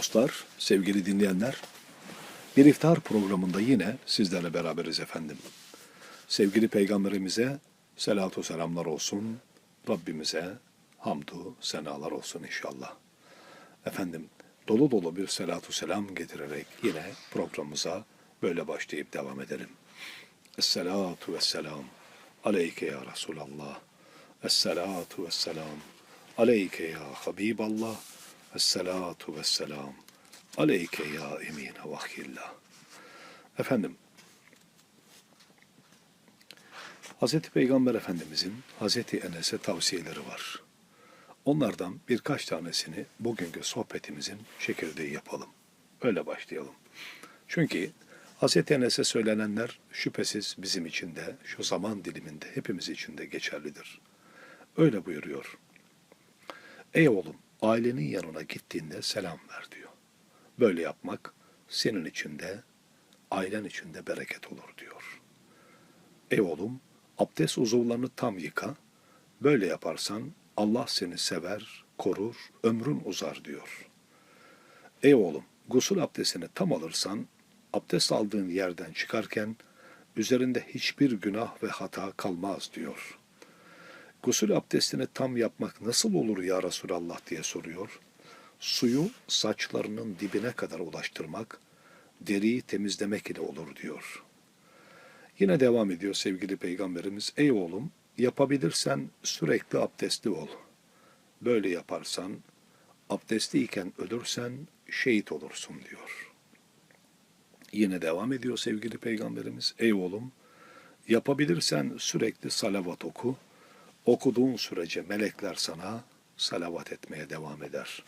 dostlar, sevgili dinleyenler. Bir iftar programında yine sizlerle beraberiz efendim. Sevgili peygamberimize selatu selamlar olsun. Rabbimize hamdu senalar olsun inşallah. Efendim dolu dolu bir selatu selam getirerek yine programımıza böyle başlayıp devam edelim. Esselatu vesselam aleyke ya Resulallah. Esselatu vesselam aleyke ya Habiballah. Esselatu vesselam aleyke ya emine vahillah. Efendim, Hz. Peygamber Efendimizin Hz. Enes'e tavsiyeleri var. Onlardan birkaç tanesini bugünkü sohbetimizin çekirdeği yapalım. Öyle başlayalım. Çünkü Hz. Enes'e söylenenler şüphesiz bizim için de şu zaman diliminde hepimiz için de geçerlidir. Öyle buyuruyor. Ey oğlum ailenin yanına gittiğinde selam ver diyor. Böyle yapmak senin için de ailen için de bereket olur diyor. Ey oğlum abdest uzuvlarını tam yıka. Böyle yaparsan Allah seni sever, korur, ömrün uzar diyor. Ey oğlum gusül abdestini tam alırsan abdest aldığın yerden çıkarken üzerinde hiçbir günah ve hata kalmaz diyor. Gusül abdestini tam yapmak nasıl olur ya Resulallah diye soruyor. Suyu saçlarının dibine kadar ulaştırmak, deriyi temizlemek ile olur diyor. Yine devam ediyor sevgili peygamberimiz. Ey oğlum yapabilirsen sürekli abdestli ol. Böyle yaparsan abdestliyken ölürsen şehit olursun diyor. Yine devam ediyor sevgili peygamberimiz. Ey oğlum yapabilirsen sürekli salavat oku. Okuduğun sürece melekler sana salavat etmeye devam eder.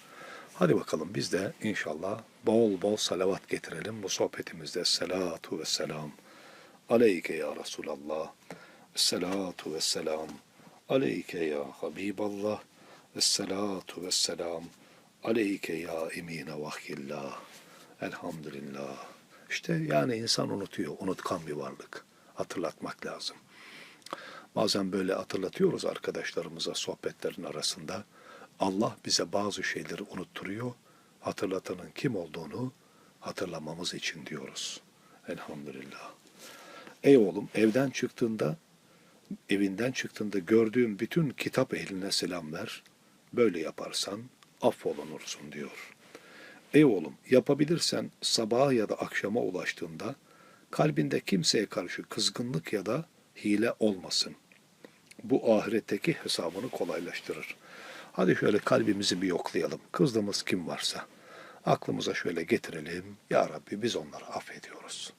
Hadi bakalım biz de inşallah bol bol salavat getirelim bu sohbetimizde. Selatu ve selam. Aleyke ya Resulallah. Selatu ve selam. Aleyke ya Habiballah. Esselatu ve selam. Aleyke ya emine vahyillah. Elhamdülillah. İşte yani insan unutuyor. Unutkan bir varlık. Hatırlatmak lazım. Bazen böyle hatırlatıyoruz arkadaşlarımıza sohbetlerin arasında. Allah bize bazı şeyleri unutturuyor. Hatırlatanın kim olduğunu hatırlamamız için diyoruz. Elhamdülillah. Ey oğlum evden çıktığında, evinden çıktığında gördüğün bütün kitap ehline selam ver. Böyle yaparsan affolunursun diyor. Ey oğlum yapabilirsen sabaha ya da akşama ulaştığında kalbinde kimseye karşı kızgınlık ya da hile olmasın. Bu ahiretteki hesabını kolaylaştırır. Hadi şöyle kalbimizi bir yoklayalım. Kızdığımız kim varsa aklımıza şöyle getirelim. Ya Rabbi biz onları affediyoruz.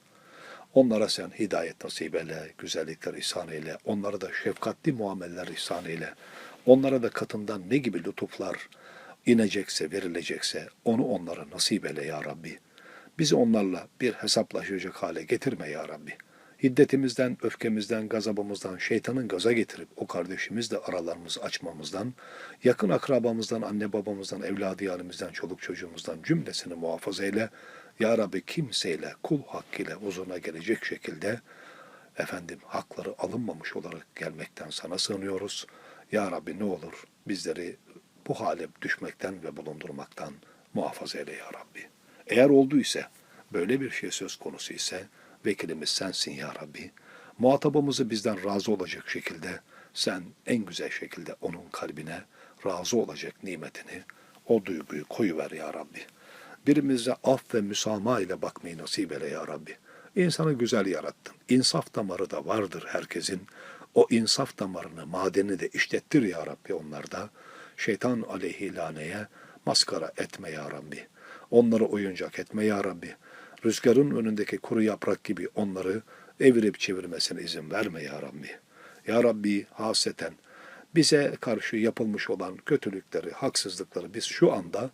Onlara sen hidayet nasip eyle, güzellikler ihsan eyle. Onlara da şefkatli muameleler ihsan eyle. Onlara da katından ne gibi lütuflar inecekse, verilecekse onu onlara nasip eyle ya Rabbi. Bizi onlarla bir hesaplaşacak hale getirme ya Rabbi hiddetimizden, öfkemizden, gazabımızdan, şeytanın gaza getirip o kardeşimizle aralarımızı açmamızdan, yakın akrabamızdan, anne babamızdan, evladı yalimizden, çoluk çocuğumuzdan cümlesini muhafaza eyle. Ya Rabbi kimseyle kul hakkıyla huzuruna gelecek şekilde efendim hakları alınmamış olarak gelmekten sana sığınıyoruz. Ya Rabbi ne olur bizleri bu hale düşmekten ve bulundurmaktan muhafaza eyle ya Rabbi. Eğer olduysa, böyle bir şey söz konusu ise vekilimiz sensin ya Rabbi. Muhatabımızı bizden razı olacak şekilde sen en güzel şekilde onun kalbine razı olacak nimetini, o duyguyu koyuver ya Rabbi. Birimize af ve müsamaha ile bakmayı nasip eyle ya Rabbi. İnsanı güzel yarattın. İnsaf damarı da vardır herkesin. O insaf damarını, madeni de işlettir ya Rabbi onlarda. Şeytan aleyhi laneye maskara etme ya Rabbi. Onları oyuncak etme ya Rabbi. Rüzgarın önündeki kuru yaprak gibi onları evirip çevirmesine izin verme ya Rabbi. Ya Rabbi haseten bize karşı yapılmış olan kötülükleri, haksızlıkları biz şu anda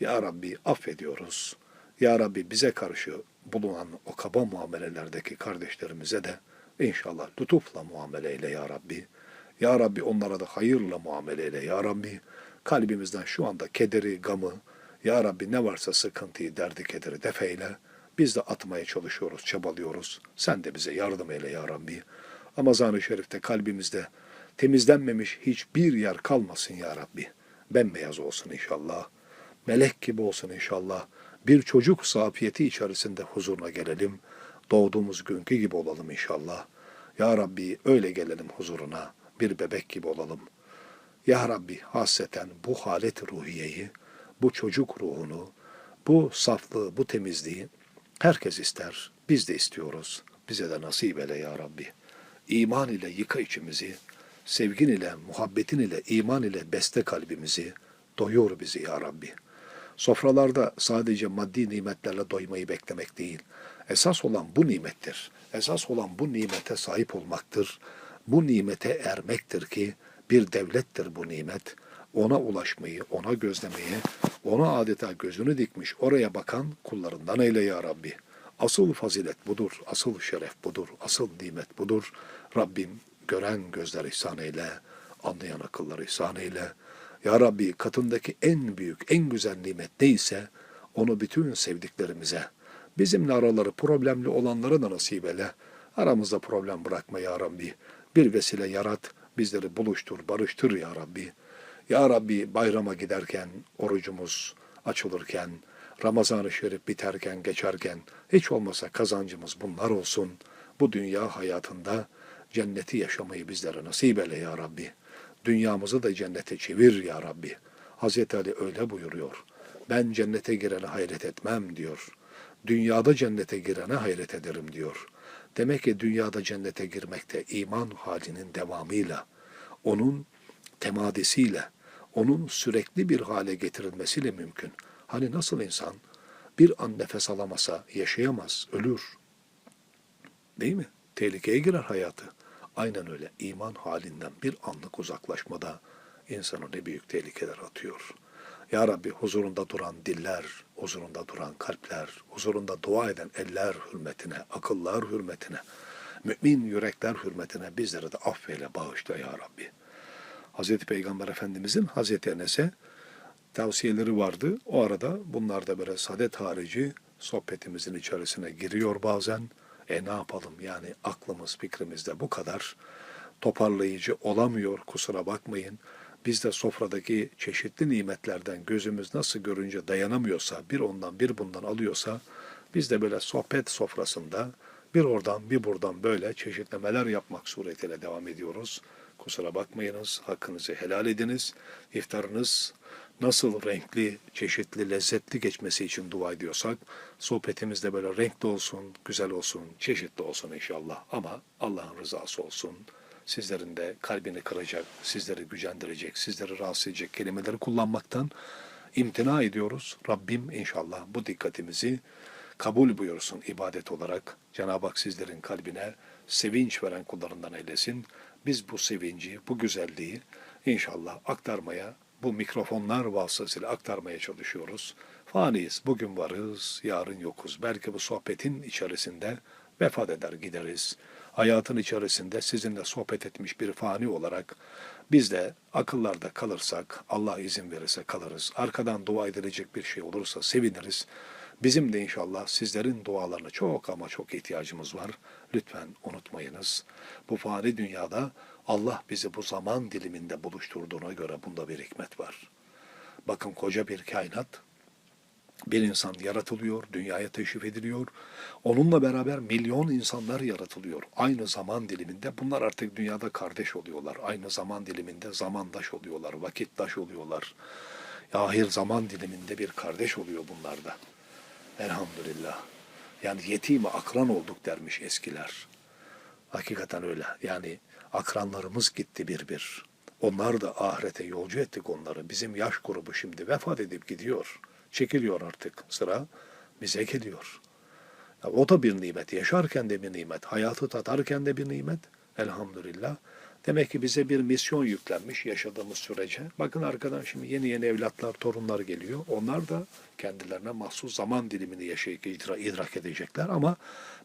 Ya Rabbi affediyoruz. Ya Rabbi bize karşı bulunan o kaba muamelelerdeki kardeşlerimize de inşallah lütufla muamele eyle Ya Rabbi. Ya Rabbi onlara da hayırla muamele eyle Ya Rabbi. Kalbimizden şu anda kederi, gamı, Ya Rabbi ne varsa sıkıntıyı, derdi, kederi defeyle. Biz de atmaya çalışıyoruz, çabalıyoruz. Sen de bize yardım eyle ya Rabbi. Ramazan-ı Şerif'te kalbimizde temizlenmemiş hiçbir yer kalmasın ya Rabbi. Bembeyaz olsun inşallah. melek gibi olsun inşallah. Bir çocuk safiyeti içerisinde huzuruna gelelim. Doğduğumuz günkü gibi olalım inşallah. Ya Rabbi öyle gelelim huzuruna. Bir bebek gibi olalım. Ya Rabbi hasreten bu halet ruhiyeyi, bu çocuk ruhunu, bu saflığı, bu temizliği herkes ister. Biz de istiyoruz. Bize de nasip eyle ya Rabbi. İman ile yıka içimizi, sevgin ile, muhabbetin ile, iman ile beste kalbimizi, doyur bizi ya Rabbi. Sofralarda sadece maddi nimetlerle doymayı beklemek değil. Esas olan bu nimettir. Esas olan bu nimete sahip olmaktır. Bu nimete ermektir ki bir devlettir bu nimet. Ona ulaşmayı, ona gözlemeyi, ona adeta gözünü dikmiş, oraya bakan kullarından eyle ya Rabbi. Asıl fazilet budur, asıl şeref budur, asıl nimet budur. Rabbim gören gözler ihsan eyle, anlayan akıllar ihsan eyle. Ya Rabbi katındaki en büyük, en güzel nimet neyse onu bütün sevdiklerimize, bizimle araları problemli olanlara da nasip eyle. Aramızda problem bırakma ya Rabbi. Bir vesile yarat, bizleri buluştur, barıştır ya Rabbi. Ya Rabbi bayrama giderken, orucumuz açılırken, Ramazan-ı Şerif biterken, geçerken hiç olmasa kazancımız bunlar olsun. Bu dünya hayatında cenneti yaşamayı bizlere nasip eyle ya Rabbi. Dünyamızı da cennete çevir ya Rabbi. Hazreti Ali öyle buyuruyor. Ben cennete girene hayret etmem diyor. Dünyada cennete girene hayret ederim diyor. Demek ki dünyada cennete girmekte iman halinin devamıyla, onun temadisiyle, onun sürekli bir hale getirilmesiyle mümkün. Hani nasıl insan bir an nefes alamasa yaşayamaz, ölür. Değil mi? Tehlikeye girer hayatı. Aynen öyle iman halinden bir anlık uzaklaşmada insanı ne büyük tehlikeler atıyor. Ya Rabbi huzurunda duran diller, huzurunda duran kalpler, huzurunda dua eden eller hürmetine, akıllar hürmetine, mümin yürekler hürmetine bizleri de affeyle bağışla ya Rabbi. Hazreti Peygamber Efendimizin Hazreti Enes'e tavsiyeleri vardı. O arada bunlar da böyle sadet harici sohbetimizin içerisine giriyor bazen. E ne yapalım yani aklımız fikrimiz de bu kadar toparlayıcı olamıyor kusura bakmayın. Biz de sofradaki çeşitli nimetlerden gözümüz nasıl görünce dayanamıyorsa, bir ondan bir bundan alıyorsa, biz de böyle sohbet sofrasında bir oradan bir buradan böyle çeşitlemeler yapmak suretiyle devam ediyoruz. Kusura bakmayınız, hakkınızı helal ediniz. İftarınız nasıl renkli, çeşitli, lezzetli geçmesi için dua ediyorsak, sohbetimiz de böyle renkli olsun, güzel olsun, çeşitli olsun inşallah. Ama Allah'ın rızası olsun. Sizlerin de kalbini kıracak, sizleri gücendirecek, sizleri rahatsız edecek kelimeleri kullanmaktan imtina ediyoruz. Rabbim inşallah bu dikkatimizi kabul buyursun ibadet olarak. Cenab-ı Hak sizlerin kalbine sevinç veren kullarından eylesin. Biz bu sevinci, bu güzelliği inşallah aktarmaya, bu mikrofonlar vasıtasıyla aktarmaya çalışıyoruz. Faniyiz, bugün varız, yarın yokuz. Belki bu sohbetin içerisinde vefat eder gideriz. Hayatın içerisinde sizinle sohbet etmiş bir fani olarak biz de akıllarda kalırsak, Allah izin verirse kalırız. Arkadan dua edilecek bir şey olursa seviniriz. Bizim de inşallah sizlerin dualarına çok ama çok ihtiyacımız var. Lütfen unutmayınız. Bu fani dünyada Allah bizi bu zaman diliminde buluşturduğuna göre bunda bir hikmet var. Bakın koca bir kainat, bir insan yaratılıyor, dünyaya teşrif ediliyor. Onunla beraber milyon insanlar yaratılıyor. Aynı zaman diliminde bunlar artık dünyada kardeş oluyorlar. Aynı zaman diliminde zamandaş oluyorlar, vakitdaş oluyorlar. Ahir zaman diliminde bir kardeş oluyor bunlar da. Elhamdülillah. Yani yetime akran olduk dermiş eskiler. Hakikaten öyle. Yani akranlarımız gitti bir bir. Onlar da ahirete yolcu ettik onları. Bizim yaş grubu şimdi vefat edip gidiyor. Çekiliyor artık sıra. Bize geliyor. Ya o da bir nimet. Yaşarken de bir nimet. Hayatı tatarken de bir nimet. Elhamdülillah. Demek ki bize bir misyon yüklenmiş yaşadığımız sürece. Bakın arkadan şimdi yeni yeni evlatlar, torunlar geliyor. Onlar da kendilerine mahsus zaman dilimini yaşayıp idrak edecekler ama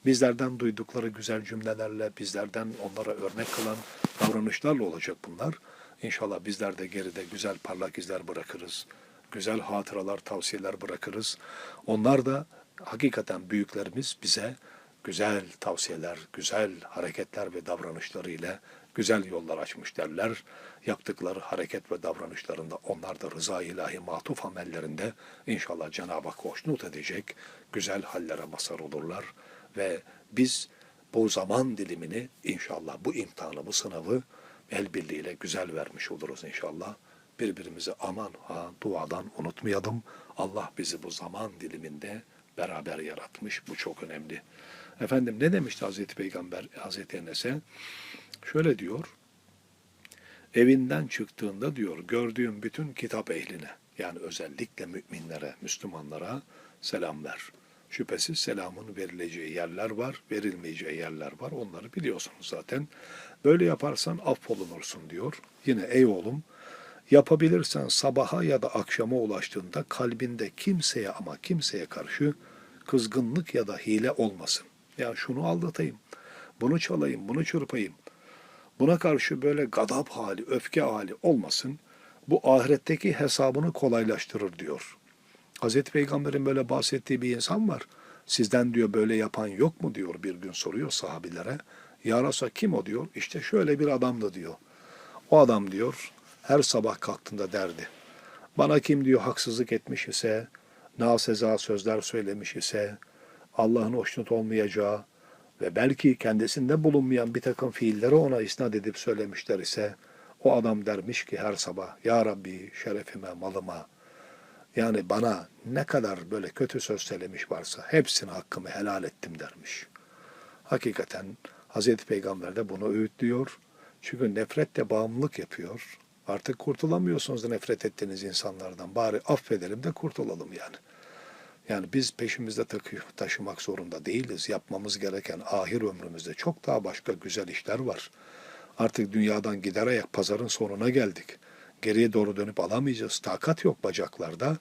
bizlerden duydukları güzel cümlelerle, bizlerden onlara örnek kılan davranışlarla olacak bunlar. İnşallah bizler de geride güzel parlak izler bırakırız. Güzel hatıralar, tavsiyeler bırakırız. Onlar da hakikaten büyüklerimiz bize güzel tavsiyeler, güzel hareketler ve davranışlarıyla güzel yollar açmış derler. Yaptıkları hareket ve davranışlarında onlar da rıza ilahi matuf amellerinde inşallah Cenab-ı Hak hoşnut edecek güzel hallere mazhar olurlar. Ve biz bu zaman dilimini inşallah bu imtihanı, bu sınavı el birliğiyle güzel vermiş oluruz inşallah. Birbirimizi aman ha duadan unutmayalım. Allah bizi bu zaman diliminde beraber yaratmış. Bu çok önemli. Efendim ne demişti Hazreti Peygamber Hazreti Enes'e? Şöyle diyor. Evinden çıktığında diyor gördüğüm bütün kitap ehline yani özellikle müminlere, Müslümanlara selam ver. Şüphesiz selamın verileceği yerler var, verilmeyeceği yerler var. Onları biliyorsunuz zaten. Böyle yaparsan affolunursun diyor. Yine ey oğlum yapabilirsen sabaha ya da akşama ulaştığında kalbinde kimseye ama kimseye karşı kızgınlık ya da hile olmasın. Ya şunu aldatayım, bunu çalayım, bunu çırpayım. Buna karşı böyle gadap hali, öfke hali olmasın. Bu ahiretteki hesabını kolaylaştırır diyor. Hazreti Peygamber'in böyle bahsettiği bir insan var. Sizden diyor böyle yapan yok mu diyor bir gün soruyor sahabilere. Ya kim o diyor. İşte şöyle bir adamdı diyor. O adam diyor her sabah kalktığında derdi. Bana kim diyor haksızlık etmiş ise, naseza sözler söylemiş ise, Allah'ın hoşnut olmayacağı ve belki kendisinde bulunmayan bir takım fiilleri ona isnat edip söylemişler ise, o adam dermiş ki her sabah, Ya Rabbi şerefime, malıma, yani bana ne kadar böyle kötü söz söylemiş varsa hepsini hakkımı helal ettim dermiş. Hakikaten Hazreti Peygamber de bunu öğütlüyor. Çünkü nefret de bağımlılık yapıyor. Artık kurtulamıyorsunuz nefret ettiğiniz insanlardan. Bari affedelim de kurtulalım yani. Yani biz peşimizde taşımak zorunda değiliz. Yapmamız gereken ahir ömrümüzde çok daha başka güzel işler var. Artık dünyadan giderek pazarın sonuna geldik. Geriye doğru dönüp alamayacağız. Takat yok bacaklarda.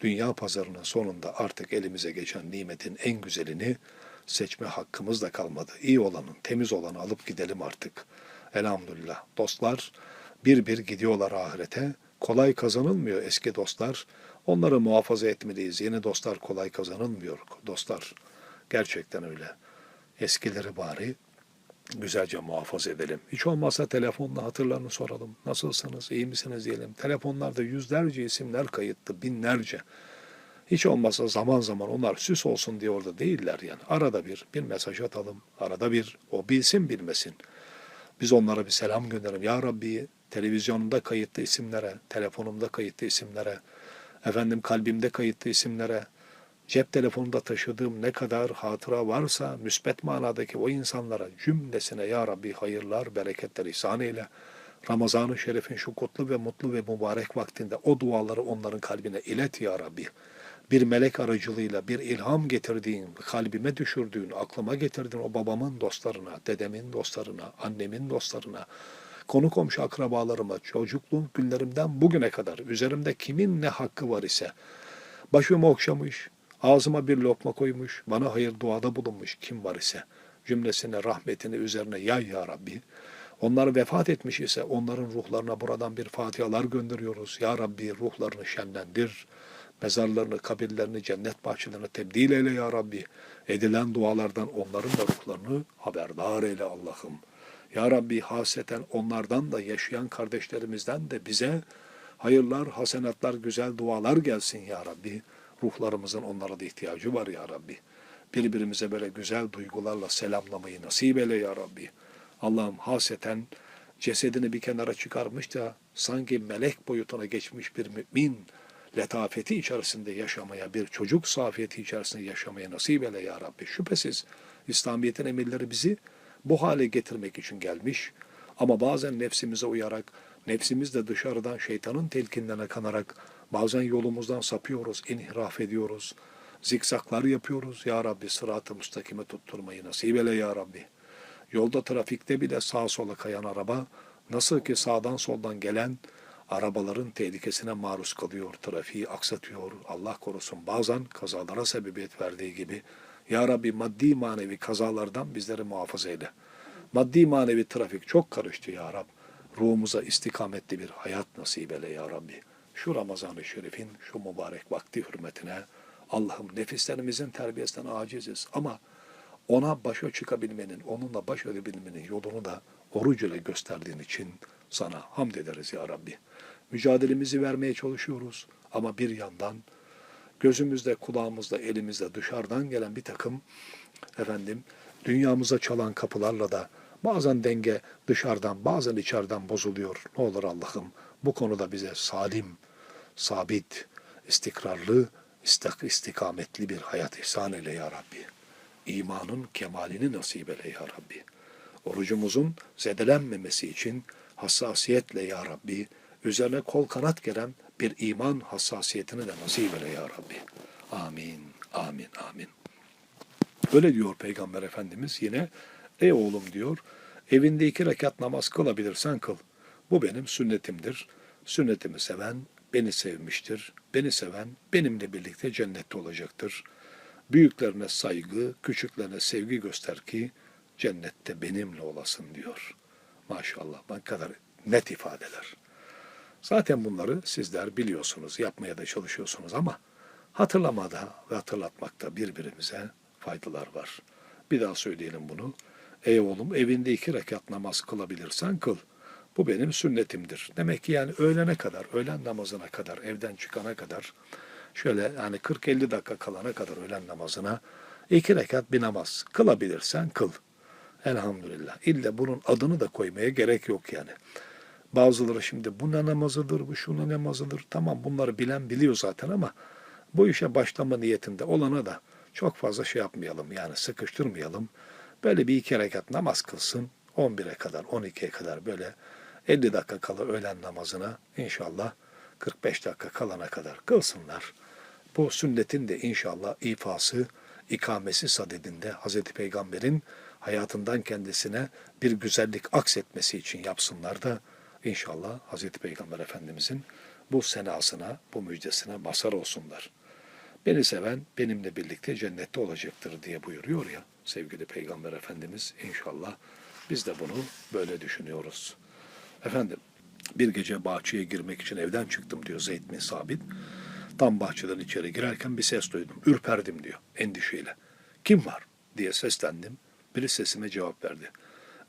Dünya pazarının sonunda artık elimize geçen nimetin en güzelini seçme hakkımız da kalmadı. İyi olanın, temiz olanı alıp gidelim artık. Elhamdülillah. Dostlar bir bir gidiyorlar ahirete. Kolay kazanılmıyor eski dostlar. Onları muhafaza etmeliyiz. Yeni dostlar kolay kazanılmıyor dostlar. Gerçekten öyle. Eskileri bari güzelce muhafaza edelim. Hiç olmazsa telefonla hatırlarını soralım. Nasılsınız, iyi misiniz diyelim. Telefonlarda yüzlerce isimler kayıtlı, binlerce. Hiç olmazsa zaman zaman onlar süs olsun diye orada değiller yani. Arada bir, bir mesaj atalım. Arada bir, o bilsin bilmesin. Biz onlara bir selam gönderelim. Ya Rabbi televizyonumda kayıtlı isimlere, telefonumda kayıtlı isimlere, efendim kalbimde kayıtlı isimlere, cep telefonunda taşıdığım ne kadar hatıra varsa müsbet manadaki o insanlara cümlesine Ya Rabbi hayırlar, bereketler ihsan eyle. Ramazan-ı Şerif'in şu kutlu ve mutlu ve mübarek vaktinde o duaları onların kalbine ilet Ya Rabbi. Bir melek aracılığıyla bir ilham getirdiğin, kalbime düşürdüğün, aklıma getirdiğin o babamın dostlarına, dedemin dostlarına, annemin dostlarına, konu komşu akrabalarıma, çocukluğum günlerimden bugüne kadar üzerimde kimin ne hakkı var ise, başımı okşamış, ağzıma bir lokma koymuş, bana hayır duada bulunmuş kim var ise, cümlesine rahmetini üzerine yay ya Rabbi. Onlar vefat etmiş ise onların ruhlarına buradan bir fatihalar gönderiyoruz. Ya Rabbi ruhlarını şenlendir. Mezarlarını, kabirlerini, cennet bahçelerine tebdil eyle ya Rabbi. Edilen dualardan onların da ruhlarını haberdar eyle Allah'ım. Ya Rabbi haseten onlardan da yaşayan kardeşlerimizden de bize hayırlar, hasenatlar, güzel dualar gelsin ya Rabbi. Ruhlarımızın onlara da ihtiyacı var ya Rabbi. Birbirimize böyle güzel duygularla selamlamayı nasip eyle ya Rabbi. Allah'ım haseten cesedini bir kenara çıkarmış da sanki melek boyutuna geçmiş bir mümin letafeti içerisinde yaşamaya, bir çocuk safiyeti içerisinde yaşamaya nasip eyle ya Rabbi. Şüphesiz İslamiyet'in emirleri bizi bu hale getirmek için gelmiş. Ama bazen nefsimize uyarak, nefsimiz de dışarıdan şeytanın telkinlerine kanarak bazen yolumuzdan sapıyoruz, inhiraf ediyoruz. Zikzaklar yapıyoruz. Ya Rabbi sıratı müstakime tutturmayı nasip eyle ya Rabbi. Yolda trafikte bile sağa sola kayan araba nasıl ki sağdan soldan gelen arabaların tehlikesine maruz kalıyor, trafiği aksatıyor, Allah korusun bazen kazalara sebebiyet verdiği gibi Ya Rabbi maddi manevi kazalardan bizleri muhafaza eyle. Maddi manevi trafik çok karıştı Ya Rab. Ruhumuza istikametli bir hayat nasip eyle Ya Rabbi. Şu Ramazan-ı Şerif'in şu mübarek vakti hürmetine Allah'ım nefislerimizin terbiyesinden aciziz ama ona başa çıkabilmenin, onunla baş edebilmenin yolunu da oruç ile gösterdiğin için sana hamd ederiz ya Rabbi. Mücadelemizi vermeye çalışıyoruz ama bir yandan gözümüzde, kulağımızda, elimizde dışarıdan gelen bir takım efendim dünyamıza çalan kapılarla da bazen denge dışarıdan bazen içeriden bozuluyor. Ne olur Allah'ım bu konuda bize salim, sabit, istikrarlı, istik istikametli bir hayat ihsan eyle ya Rabbi. İmanın kemalini nasip eyle ya Rabbi. Orucumuzun zedelenmemesi için hassasiyetle ya Rabbi, üzerine kol kanat gelen bir iman hassasiyetini de nasip eyle ya Rabbi. Amin, amin, amin. Öyle diyor Peygamber Efendimiz yine, ey oğlum diyor, evinde iki rekat namaz kılabilirsen kıl. Bu benim sünnetimdir. Sünnetimi seven beni sevmiştir. Beni seven benimle birlikte cennette olacaktır. Büyüklerine saygı, küçüklerine sevgi göster ki cennette benimle olasın diyor. Maşallah ne kadar net ifadeler. Zaten bunları sizler biliyorsunuz, yapmaya da çalışıyorsunuz ama hatırlamada ve hatırlatmakta birbirimize faydalar var. Bir daha söyleyelim bunu. Ey oğlum evinde iki rekat namaz kılabilirsen kıl. Bu benim sünnetimdir. Demek ki yani öğlene kadar, öğlen namazına kadar, evden çıkana kadar şöyle yani 40-50 dakika kalana kadar öğlen namazına iki rekat bir namaz kılabilirsen kıl. Elhamdülillah. İlle bunun adını da koymaya gerek yok yani. Bazıları şimdi bu ne namazıdır, bu şu ne namazıdır. Tamam bunları bilen biliyor zaten ama bu işe başlama niyetinde olana da çok fazla şey yapmayalım yani sıkıştırmayalım. Böyle bir iki rekat namaz kılsın 11'e kadar 12'ye kadar böyle 50 dakika kala öğlen namazına inşallah 45 dakika kalana kadar kılsınlar. Bu sünnetin de inşallah ifası, ikamesi sadedinde Hazreti Peygamber'in hayatından kendisine bir güzellik aksetmesi için yapsınlar da inşallah Hazreti Peygamber Efendimizin bu senasına, bu müjdesine mazhar olsunlar. Beni seven benimle birlikte cennette olacaktır diye buyuruyor ya sevgili Peygamber Efendimiz inşallah biz de bunu böyle düşünüyoruz. Efendim bir gece bahçeye girmek için evden çıktım diyor Zeyd bin Sabit. Tam bahçeden içeri girerken bir ses duydum. Ürperdim diyor endişeyle. Kim var diye seslendim. Biri sesime cevap verdi.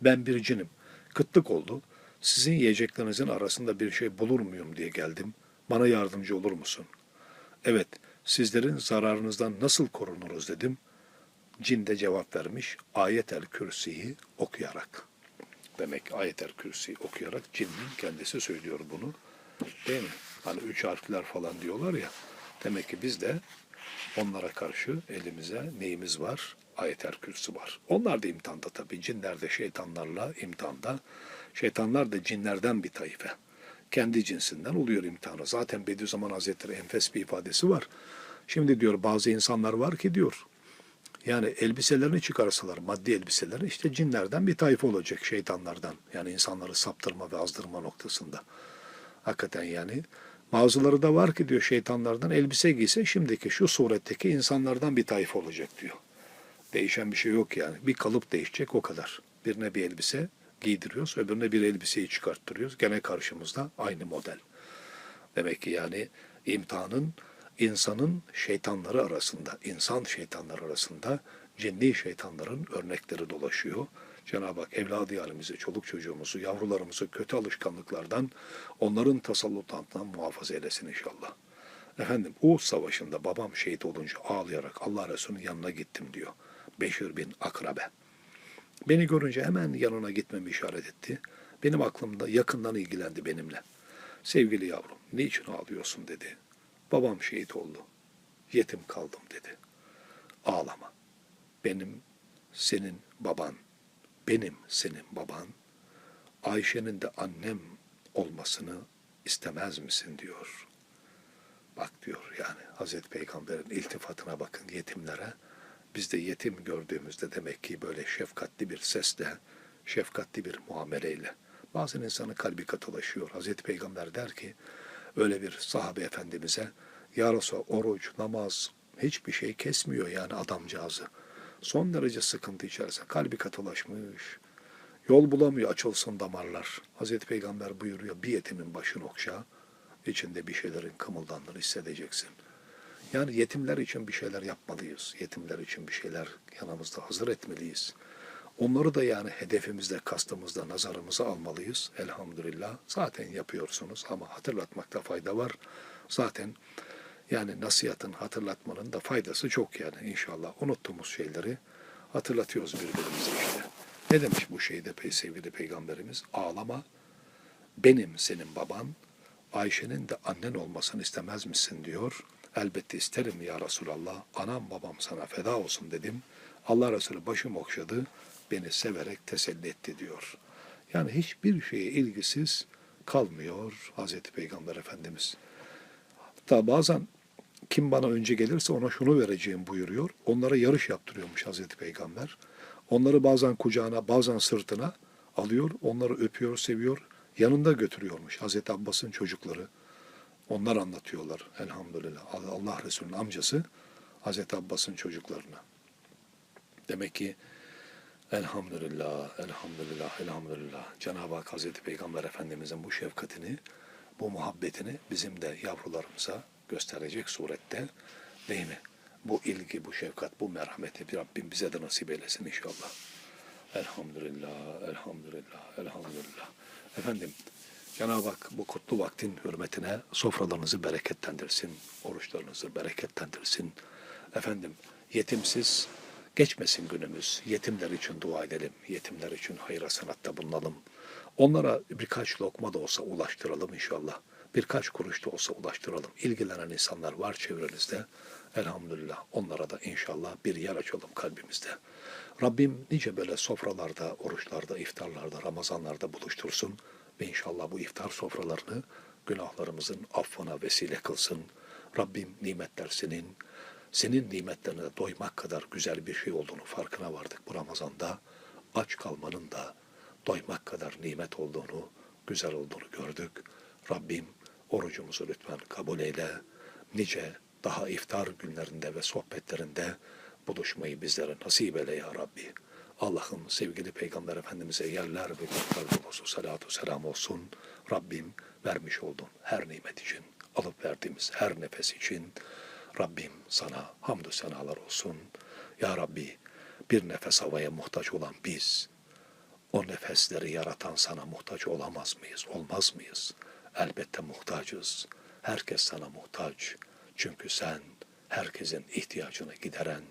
Ben bir cinim. Kıtlık oldu. Sizin yiyeceklerinizin arasında bir şey bulur muyum diye geldim. Bana yardımcı olur musun? Evet, sizlerin zararınızdan nasıl korunuruz dedim. Cin de cevap vermiş. Ayet-el Kürsi'yi okuyarak. Demek ayet-el Kürsi'yi okuyarak cinin kendisi söylüyor bunu. Değil mi? Hani üç harfler falan diyorlar ya. Demek ki biz de onlara karşı elimize neyimiz var? Ayet-el Kürsi var. Onlar da imtihanda tabii. Cinler de şeytanlarla imtihanda. Şeytanlar da cinlerden bir taife. Kendi cinsinden oluyor imtihanı. Zaten Bediüzzaman Hazretleri enfes bir ifadesi var. Şimdi diyor bazı insanlar var ki diyor yani elbiselerini çıkarsalar, maddi elbiselerini işte cinlerden bir tayfa olacak şeytanlardan. Yani insanları saptırma ve azdırma noktasında. Hakikaten yani bazıları da var ki diyor şeytanlardan elbise giyse şimdiki şu suretteki insanlardan bir tayfa olacak diyor. Değişen bir şey yok yani. Bir kalıp değişecek o kadar. Birine bir elbise giydiriyoruz, öbürüne bir elbiseyi çıkarttırıyoruz. Gene karşımızda aynı model. Demek ki yani imtihanın insanın şeytanları arasında, insan şeytanları arasında cinni şeytanların örnekleri dolaşıyor. Cenab-ı Hak evladı halimizi, çoluk çocuğumuzu, yavrularımızı kötü alışkanlıklardan, onların tasallutlarından muhafaza eylesin inşallah. Efendim Uğuz Savaşı'nda babam şehit olunca ağlayarak Allah Resulü'nün yanına gittim diyor. Beşir bin Akrabe. Beni görünce hemen yanına gitmemi işaret etti. Benim aklımda yakından ilgilendi benimle. Sevgili yavrum, niçin ağlıyorsun dedi. Babam şehit oldu. Yetim kaldım dedi. Ağlama. Benim senin baban, benim senin baban, Ayşe'nin de annem olmasını istemez misin diyor. Bak diyor yani Hazreti Peygamber'in iltifatına bakın yetimlere. Biz de yetim gördüğümüzde demek ki böyle şefkatli bir sesle, şefkatli bir muameleyle. Bazen insanın kalbi katılaşıyor. Hazreti Peygamber der ki, öyle bir sahabe efendimize, Ya Resulallah oruç, namaz, hiçbir şey kesmiyor yani adamcağızı. Son derece sıkıntı içerisinde. Kalbi katılaşmış. Yol bulamıyor açılsın damarlar. Hazreti Peygamber buyuruyor bir yetimin başını okşa. içinde bir şeylerin kımıldandığını hissedeceksin. Yani yetimler için bir şeyler yapmalıyız. Yetimler için bir şeyler yanımızda hazır etmeliyiz. Onları da yani hedefimizde, kastımızda, nazarımıza almalıyız. Elhamdülillah. Zaten yapıyorsunuz ama hatırlatmakta fayda var. Zaten yani nasihatın, hatırlatmanın da faydası çok yani inşallah. Unuttuğumuz şeyleri hatırlatıyoruz birbirimize işte. Ne demiş bu şeyde pey sevgili peygamberimiz? Ağlama, benim senin baban, Ayşe'nin de annen olmasını istemez misin diyor. Elbette isterim ya Resulallah. Anam babam sana feda olsun dedim. Allah Resulü başım okşadı. Beni severek teselli etti diyor. Yani hiçbir şeye ilgisiz kalmıyor Hazreti Peygamber Efendimiz. Hatta bazen kim bana önce gelirse ona şunu vereceğim buyuruyor. Onlara yarış yaptırıyormuş Hazreti Peygamber. Onları bazen kucağına, bazen sırtına alıyor, onları öpüyor, seviyor, yanında götürüyormuş Hazreti Abbas'ın çocukları. Onlar anlatıyorlar elhamdülillah. Allah Resulü'nün amcası Hazreti Abbas'ın çocuklarına. Demek ki elhamdülillah, elhamdülillah, elhamdülillah. Cenab-ı Hak Hazreti Peygamber Efendimizin bu şefkatini, bu muhabbetini bizim de yavrularımıza gösterecek surette değil mi? Bu ilgi, bu şefkat, bu merhameti Rabbim bize de nasip eylesin inşallah. Elhamdülillah, elhamdülillah, elhamdülillah. Efendim, Cenab-ı Hak bu kutlu vaktin hürmetine sofralarınızı bereketlendirsin, oruçlarınızı bereketlendirsin. Efendim, yetimsiz geçmesin günümüz. Yetimler için dua edelim, yetimler için hayır sanatta bulunalım. Onlara birkaç lokma da olsa ulaştıralım inşallah. Birkaç kuruş da olsa ulaştıralım. İlgilenen insanlar var çevrenizde. Elhamdülillah onlara da inşallah bir yer açalım kalbimizde. Rabbim nice böyle sofralarda, oruçlarda, iftarlarda, Ramazanlarda buluştursun ve inşallah bu iftar sofralarını günahlarımızın affına vesile kılsın. Rabbim nimetler senin, senin nimetlerine doymak kadar güzel bir şey olduğunu farkına vardık bu Ramazan'da. Aç kalmanın da doymak kadar nimet olduğunu, güzel olduğunu gördük. Rabbim orucumuzu lütfen kabul eyle. Nice daha iftar günlerinde ve sohbetlerinde buluşmayı bizlere nasip eyle ya Rabbi. Allah'ım sevgili Peygamber Efendimiz'e yerler ve gökler dolusu salatu selam olsun. Rabbim vermiş olduğun her nimet için, alıp verdiğimiz her nefes için Rabbim sana hamdü senalar olsun. Ya Rabbi bir nefes havaya muhtaç olan biz, o nefesleri yaratan sana muhtaç olamaz mıyız, olmaz mıyız? Elbette muhtacız. Herkes sana muhtaç. Çünkü sen herkesin ihtiyacını gideren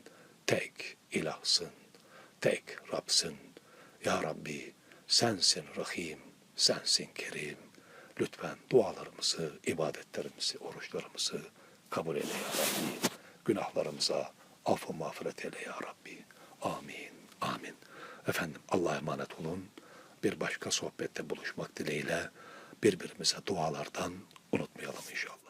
tek ilahsın, tek Rabsın. Ya Rabbi sensin Rahim, sensin Kerim. Lütfen dualarımızı, ibadetlerimizi, oruçlarımızı kabul eyle ya Rabbi. Günahlarımıza affı mağfiret eyle ya Rabbi. Amin, amin. Efendim Allah'a emanet olun. Bir başka sohbette buluşmak dileğiyle birbirimize dualardan unutmayalım inşallah.